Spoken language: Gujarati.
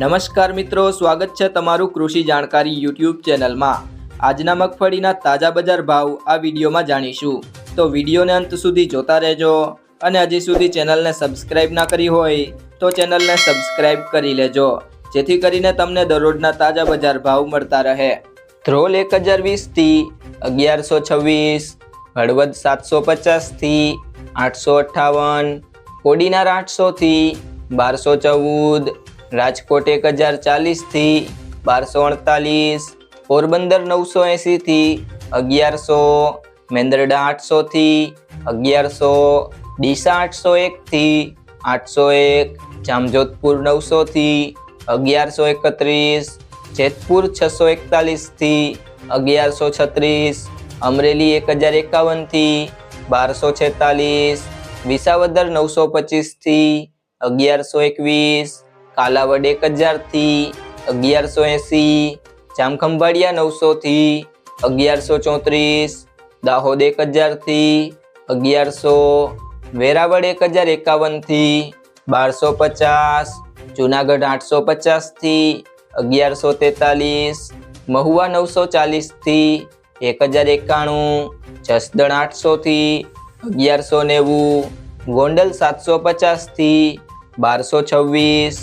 નમસ્કાર મિત્રો, સ્વાગત છે તમારું કૃષિ જાણકારી યુટ્યુબ ચેનલમાં. આજના મગફળીના તાજા બજાર ભાવ આ વિડીયોમાં જાણીશું. તો વિડીયોને અંત સુધી જોતા રહેજો અને હજી સુધી ચેનલને સબસ્ક્રાઇબ ના કરી હોય તો ચેનલને સબસ્ક્રાઇબ કરી લેજો, જેથી કરીને તમને દરરોજના તાજા બજાર ભાવ મળતા રહે. ધ્રોલ એક હજાર વીસથી અગિયારસો છવ્વીસ, હળવદ સાતસો પચાસથી આઠસો અઠ્ઠાવન, કોડીનાર આઠસોથી બારસો ચૌદ રાજકોટ એક હજાર ચાલીસથી બારસો અડતાલીસ, પોરબંદર નવસો એંસીથી અગિયારસો, મેંદરડા આઠસોથી અગિયારસો, ડીસા આઠસો એકથી આઠસો એક, જામજોધપુર નવસોથી અગિયારસો એકત્રીસ, જેતપુર છસો એકતાલીસથી અગિયારસો છત્રીસ, અમરેલી એક હજાર એકાવનથી બારસો છેતાલીસ, વિસાવદર નવસો પચીસથી અગિયારસો એકવીસ કાલાવડ એક હજારથી અગિયારસો એંસી, જામખંભાળિયા નવસોથી અગિયારસો ચોત્રીસ, દાહોદ એક હજારથી અગિયારસો, વેરાવળ એક હજાર એકાવનથી બારસો પચાસ, જુનાગઢ આઠસો પચાસથી અગિયારસો તેતાલીસ, મહુવા નવસો ચાલીસથી એક હજાર એકાણું, જસદણ આઠસોથી અગિયારસો નેવું, ગોંડલ સાતસો પચાસથી બારસો છવ્વીસ